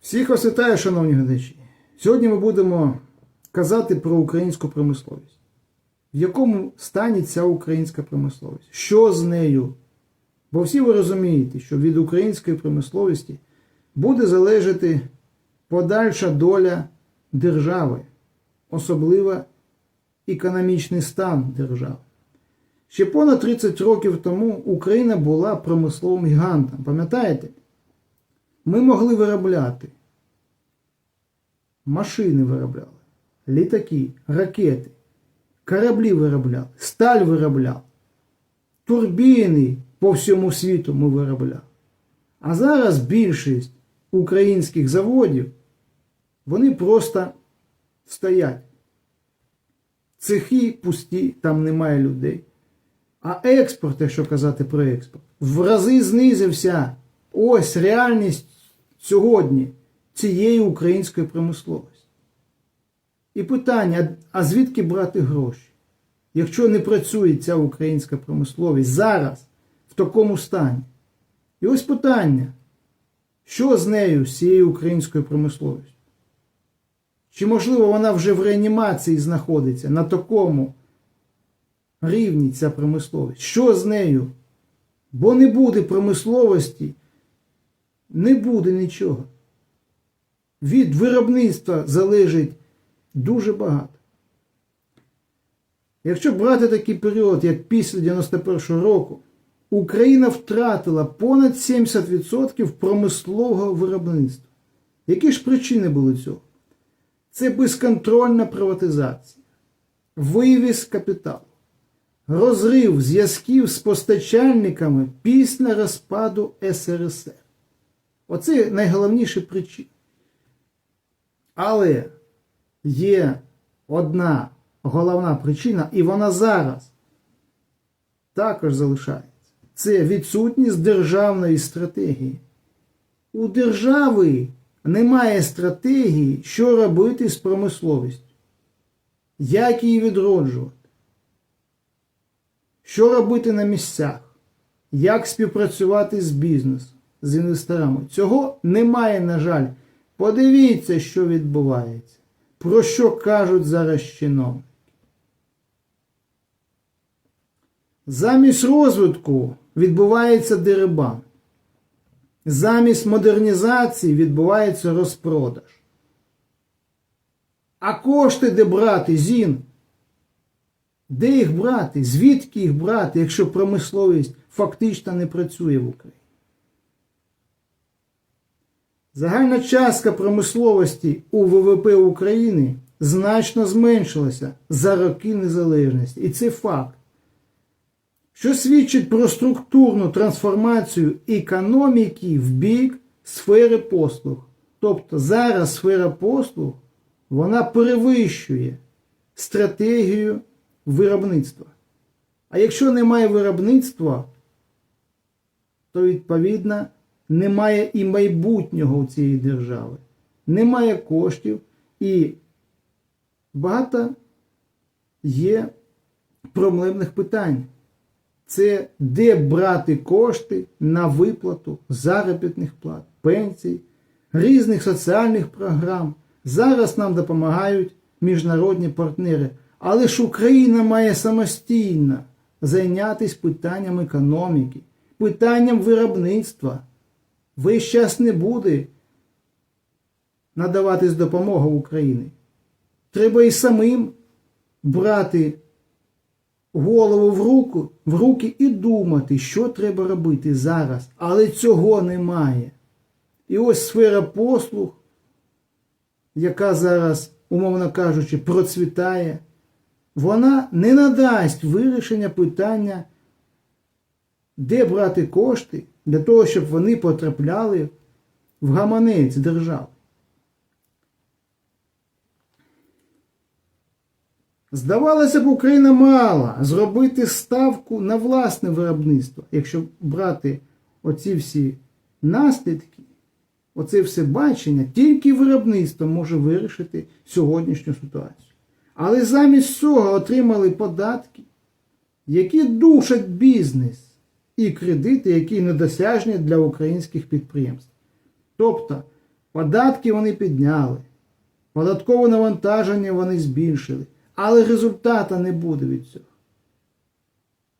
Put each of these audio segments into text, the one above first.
Всіх вас вітаю, шановні глядачі. Сьогодні ми будемо казати про українську промисловість. В якому стані ця українська промисловість? Що з нею? Бо всі ви розумієте, що від української промисловості буде залежати подальша доля держави, особливо економічний стан держави. Ще понад 30 років тому Україна була промисловим гігантом. Пам'ятаєте? Ми могли виробляти. Машини виробляли, літаки, ракети, кораблі виробляли, сталь виробляли, турбіни по всьому світу ми виробляли. А зараз більшість українських заводів, вони просто стоять. Цехи пусті, там немає людей. А експорт, якщо казати про експорт, в рази знизився. Ось реальність сьогодні цієї української промисловості. І питання: а звідки брати гроші? Якщо не працює ця українська промисловість зараз в такому стані? І ось питання: що з нею, з цією українською промисловістю? Чи можливо вона вже в реанімації знаходиться на такому рівні ця промисловість? Що з нею? Бо не буде промисловості, не буде нічого. Від виробництва залежить дуже багато. Якщо брати такий період, як після 91-го року, Україна втратила понад 70% промислового виробництва. Які ж причини були цього? Це безконтрольна приватизація, вивіз капіталу, розрив зв'язків з постачальниками після розпаду СРСР. Оце найголовніші причини. Але є одна головна причина, і вона зараз також залишається. Це відсутність державної стратегії. У держави немає стратегії, що робити з промисловістю, як її відроджувати, що робити на місцях, як співпрацювати з бізнесом, з інвесторами. Цього немає, на жаль. Подивіться, що відбувається. Про що кажуть зараз чиновники. Замість розвитку відбувається дерибан. Замість модернізації відбувається розпродаж. А кошти де брати, Зін? Де їх брати? Звідки їх брати, якщо промисловість фактично не працює в Україні? Загальна частка промисловості у ВВП України значно зменшилася за роки незалежності. І це факт, що свідчить про структурну трансформацію економіки в бік сфери послуг. Тобто зараз сфера послуг вона перевищує стратегію виробництва. А якщо немає виробництва, то відповідно немає і майбутнього у цієї держави, немає коштів і багато є проблемних питань. Це де брати кошти на виплату заробітних плат, пенсій, різних соціальних програм. Зараз нам допомагають міжнародні партнери. Але ж Україна має самостійно зайнятися питанням економіки, питанням виробництва. Весь час не буде надаватись допомога Україні. Треба і самим брати голову в руку, в руки і думати, що треба робити зараз. Але цього немає. І ось сфера послуг, яка зараз, умовно кажучи, процвітає, вона не надасть вирішення питання, де брати кошти для того, щоб вони потрапляли в гаманець держави. Здавалося б, Україна мала зробити ставку на власне виробництво, якщо брати оці всі наслідки, оце все бачення, тільки виробництво може вирішити сьогоднішню ситуацію. Але замість цього отримали податки, які душать бізнес і кредити, які недосяжні для українських підприємств. Тобто Податки вони підняли, податкове навантаження вони збільшили, але результата не буде від цього.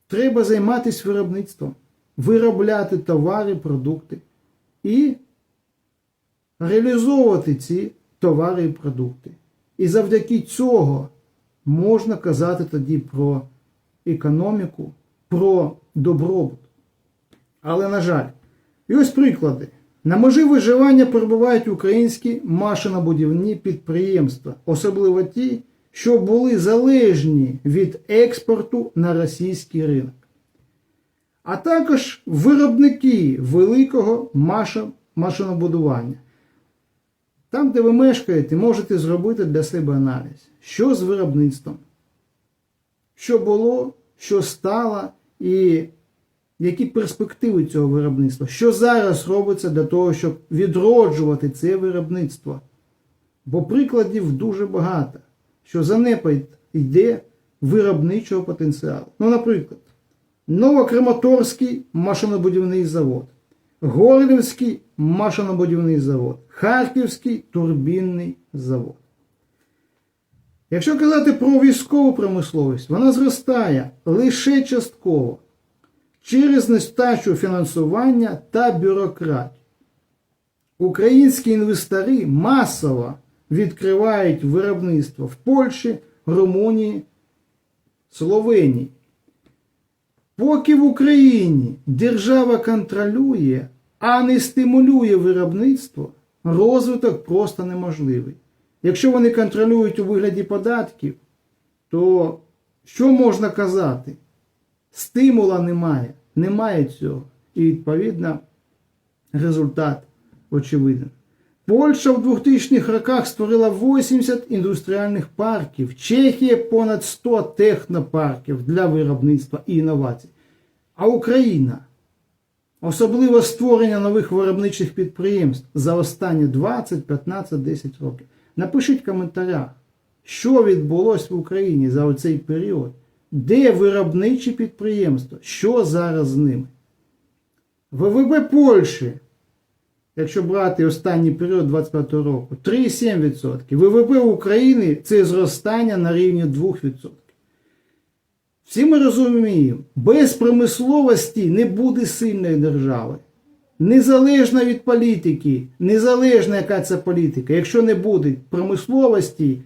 Треба займатися виробництвом, виробляти товари, продукти і реалізовувати ці товари і продукти. І завдяки цього можна казати тоді про економіку, про добробут. Але, на жаль, і ось приклади. На межі виживання перебувають українські машинобудівні підприємства, особливо ті, що були залежні від експорту на російський ринок. А також виробники великого машинобудування. Там, де ви мешкаєте, можете зробити для себе аналіз, що з виробництвом, що було, що стало, і які перспективи цього виробництва, що зараз робиться для того, щоб відроджувати це виробництво. Бо прикладів дуже багато, що занепад йде виробничого потенціалу. Ну, наприклад, Новокрематорський машинобудівний завод, Горлівський машинобудівний завод, Харківський турбінний завод. Якщо казати про військову промисловість, вона зростає лише частково через нестачу фінансування та бюрократію. Українські інвестори масово відкривають виробництво в Польщі, Румунії, Словенії. Поки в Україні держава контролює, а не стимулює виробництво, розвиток просто неможливий. Якщо вони контролюють у вигляді податків, то що можна казати? Стимула немає, немає цього. І відповідно результат очевиден. Польща в 2000-х роках створила 80 індустріальних парків, Чехія понад 100 технопарків для виробництва і інновацій. А Україна, особливо створення нових виробничих підприємств за останні 20, 15, 10 років. Напишіть в коментарях, що відбулося в Україні за оцей період, де виробничі підприємства, що зараз з ними. ВВП Польщі якщо брати останній період 25 року, 3,7%. ВВП України це зростання на рівні 2%. Всі ми розуміємо, без промисловості не буде сильної держави. Незалежно від політики, незалежно яка це політика, якщо не буде промисловості,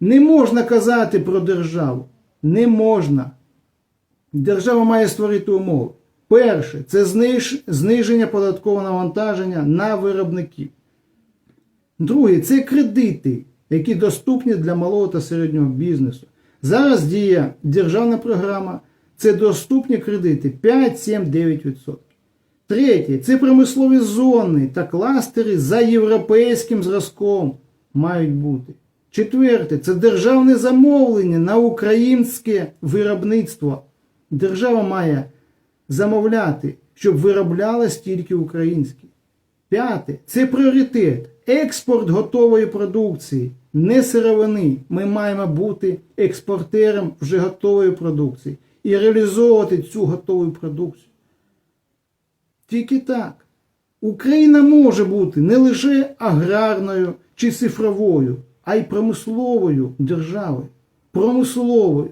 не можна казати про державу. Не можна. Держава має створити умови. Перше, це зниж- зниження податкового навантаження на виробників. Друге, це кредити, які доступні для малого та середнього бізнесу. Зараз діє державна програма, це доступні кредити 5, 7, 9%. Третє, це промислові зони та кластери за європейським зразком мають бути. Четверте, це державне замовлення на українське виробництво. Держава має замовляти, щоб вироблялось тільки українське. П'яте це пріоритет. Експорт готової продукції, не сировини. Ми маємо бути експортером вже готової продукції і реалізовувати цю готову продукцію. Тільки так. Україна може бути не лише аграрною чи цифровою, а й промисловою державою. Промисловою.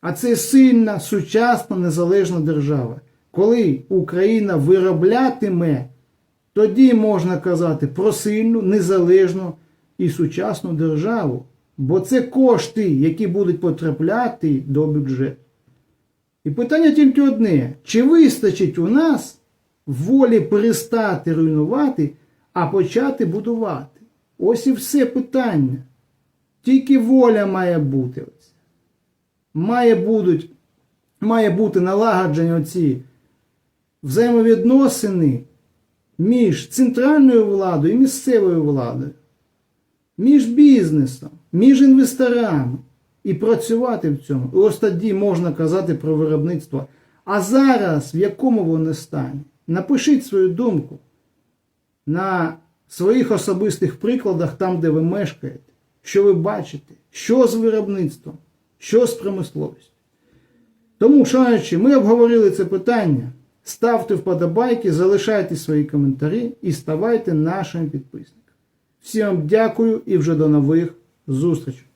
А це сильна, сучасна, незалежна держава. Коли Україна вироблятиме, тоді можна казати про сильну, незалежну і сучасну державу. Бо це кошти, які будуть потрапляти до бюджету. І питання тільки одне: чи вистачить у нас волі перестати руйнувати, а почати будувати? Ось і все питання. Тільки воля має бути. Має, будуть, має бути налагоджені оці взаємовідносини між центральною владою і місцевою владою, між бізнесом, між інвесторами. І працювати в цьому. І ось тоді можна казати про виробництво. А зараз в якому воно стані? Напишіть свою думку на своїх особистих прикладах, там, де ви мешкаєте, що ви бачите, що з виробництвом, що з промисловістю. Тому, шановні, ми обговорили це питання. Ставте вподобайки, залишайте свої коментарі і ставайте нашим підписником. Всім дякую і вже до нових зустрічей!